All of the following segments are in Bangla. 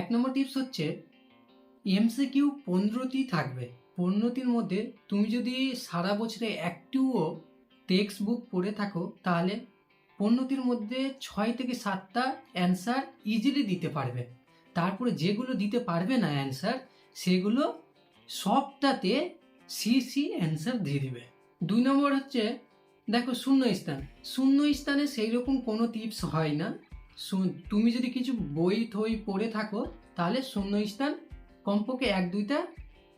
এক নম্বর টিপস হচ্ছে এমসিকিউ পনেরোটি থাকবে। পনেরোটির মধ্যে তুমি যদি সারা বছরে একটিও টেক্সট বুক পড়ে থাকো, তাহলে পনেরোটির মধ্যে ছয় থেকে সাতটা অ্যান্সার ইজিলি দিতে পারবে। তারপরে যেগুলো দিতে পারবে না অ্যান্সার সেগুলো সবটাতে সি সি অ্যান্সার দিয়ে দিবে। দুই নম্বর হচ্ছে, দেখো শূন্য স্থান। শূন্য স্থানে সেই রকম কোনো টিপস হয় না। তুমি যদি কিছু বই, থই পড়ে থাকো, তাহলে শূন্য স্থান কমপক্ষে এক, দুইটা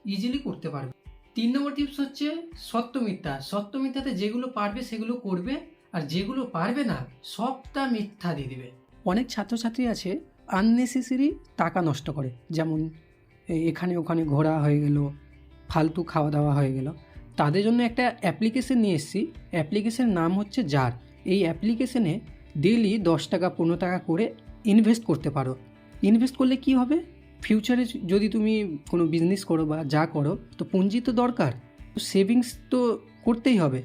ইজিলি করতে পারবে। তিন নম্বর টিপস হচ্ছে সত্য মিথ্যা সত্য মিথ্যাতে যেগুলো পারবে, সেগুলো করবে, আর যেগুলো পারবে না, সবটা মিথ্যা দিয়ে দিবে। অনেক ছাত্রছাত্রী আছে আননেসেসারি টাকা নষ্ট করে। যেমন এখানে ওখানে ঘোরা হয়ে গেল, ফালতু খাওয়া দাওয়া হয়ে গেল। তাদের জন্য একটা অ্যাপ্লিকেশন নিয়ে এসেছি। অ্যাপ্লিকেশনের নাম হচ্ছে জার এই অ্যাপ্লিকেশনে ডেলি দশ টাকা, পনেরো টাকা করে ইনভেস্ট করতে পারো। ইনভেস্ট করলে কি হবে? ফিউচারে যদি তুমি কোনো বিজনেস করো বা যা করো, তো পুঁজি তো দরকার। সেভিংস তো করতেই হবে।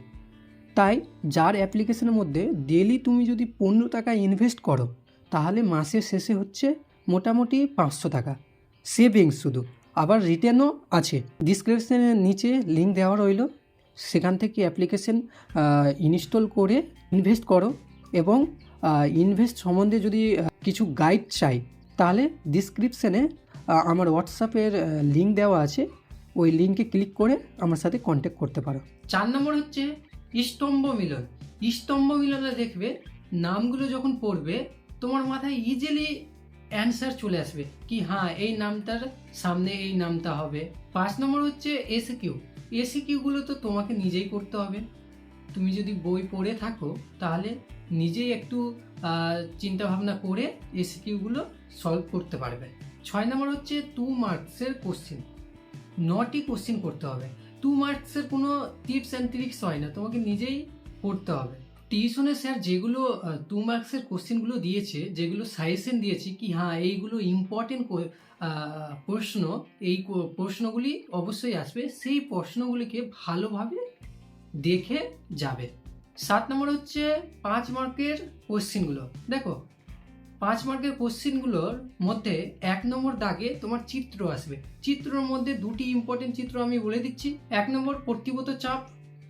তাই যার অ্যাপ্লিকেশনের মধ্যে ডেলি তুমি যদি পনেরো টাকা ইনভেস্ট করো, তাহলে মাসের শেষে হচ্ছে মোটামুটি পাঁচশো টাকা। সেভিংস শুধু। আবার রিটার্নও আছে। ডিসক্রিপশনের নিচে লিঙ্ক দেওয়া রইল। সেখান থেকে অ্যাপ্লিকেশন ইনস্টল করে ইনভেস্ট করো। এবং ইনভেস্ট সম্বন্ধে যদি কিছু গাইড চাই, তাহলে ডিসক্রিপশানে আমার হোয়াটসঅ্যাপের লিঙ্ক দেওয়া আছে। ওই লিঙ্কে ক্লিক করে আমার সাথে কন্ট্যাক্ট করতে পারো। চার নম্বর হচ্ছে স্তম্ভ মিলন। স্তম্ভ মিলনে দেখবে নামগুলো যখন পড়বে, তোমার মাথায় ইজিলি অ্যান্সার চলে আসবে কি হ্যাঁ এই নামটার সামনে এই নামটা হবে। পাঁচ নম্বর হচ্ছে এসি কিউ এসি কিউগুলো তো তোমাকে নিজেই করতে হবে। তুমি যদি বই পড়ে থাকো, তাহলে নিজেই একটু চিন্তা ভাবনা করে এসি কিউগুলো সলভ করতে পারবে। ছয় নম্বর হচ্ছে টু মার্কসের কোশ্চেন নটি কোশ্চেন করতে হবে। টু মার্কসের কোনো টিপস অ্যান্ড ট্রিক্স হয় না, তোমাকে নিজেই পড়তে হবে। টিউশনে স্যার যেগুলো টু মার্কসের কোশ্চেনগুলো দিয়েছে, যেগুলো সাজেশন দিয়েছে কি হ্যাঁ এইগুলো ইম্পর্টেন্ট প্রশ্ন, এই প্রশ্নগুলি অবশ্যই আসবে, সেই প্রশ্নগুলিকে ভালোভাবে দেখে যাবে। সাত নম্বর হচ্ছে পাঁচ মার্কের কোশ্চেনগুলো। দেখো, পাঁচ মার্কের কোশ্চেনগুলোর মধ্যে এক নম্বর দাগে তোমার চিত্র আসবে। চিত্রর মধ্যে দুটি ইম্পর্টেন্ট চিত্র আমি বলে দিচ্ছি। এক নম্বর প্রতিবত চাপ,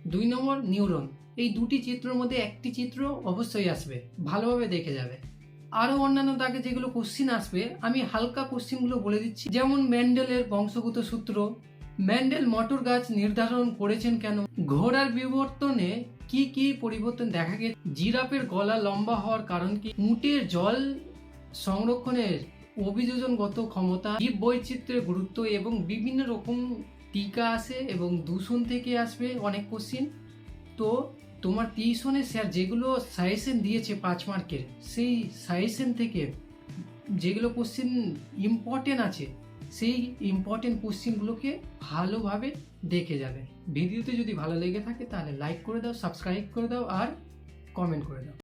দুই নম্বর নিউরন। এই দুটি চিত্রর মধ্যে একটি চিত্র অবশ্যই আসবে, ভালোভাবে দেখে যাবে। আরও অন্যান্য দাগে যেগুলো কোশ্চিন আসবে, আমি হালকা কোশ্চিনগুলো বলে দিচ্ছি। যেমন ম্যান্ডেলের বংশগত সূত্র ম্যান্ডেল মটর গাছ নির্ধারণ করেছেন কেন? ঘোড়ার বিবর্তনে কি কি পরিবর্তন দেখা গেছে? জিরাফের গলা লম্বা হওয়ার কারণ কি? উটের জল সংরক্ষণের অভিযোজনগত ক্ষমতা জীব বৈচিত্র্যের গুরুত্ব এবং বিভিন্ন রকম টিকা আসে এবং দূষণ থেকে আসবে অনেক কোশ্চিন তো তোমার টিউশনে স্যার যেগুলো সাজেশন দিয়েছে পাঁচ মার্কের, সেই সাজেশন থেকে যেগুলো কোশ্চিন ইম্পর্টেন্ট আছে সেই ইম্পর্টেন্ট কোশ্চিনগুলোকে ভালোভাবে দেখে যাবে। ভিডিওতে যদি ভালো লেগে থাকে তাহলে লাইক করে দাও সাবস্ক্রাইব করে দাও আর কমেন্ট করে দাও।